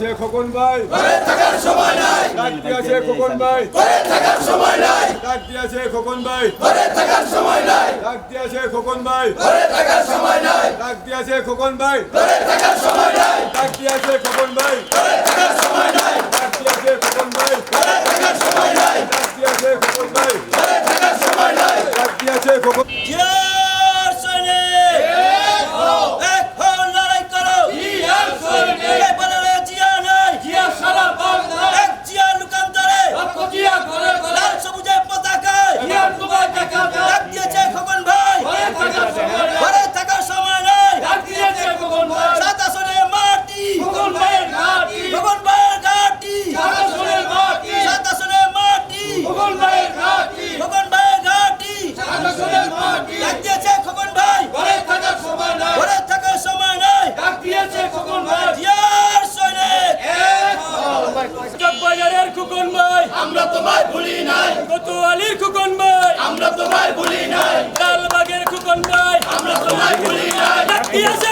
আছে খোকন ভাই। থাকার সময় নাই। ডাকতে আছে খোকন ভাই। থাকার সময় নাই। ডাকতে আছে খোকন ভাই। থাকার সময় নাই। ডাকতে আছে খোকন ভাই। থাকার সময় নাই। ডাকতে আছে খোকন ভাই। থাকার সময় নাই। ডাকতে আছে খোকন ভাই। থাকার সময় নাই। ডাকতে আছে খোকন ভাই। থাকার সময় নাই। ডাকতে আছে খোকন ভাই। থাকার সময় নাই। ডাকতে আছে খোকন বালির খুকন ভাই। আমরা তোমায় ভুলি নাই। লালবাগের খুকন ভাই। আমরা তোমায় ভুলি নাই। কি আছে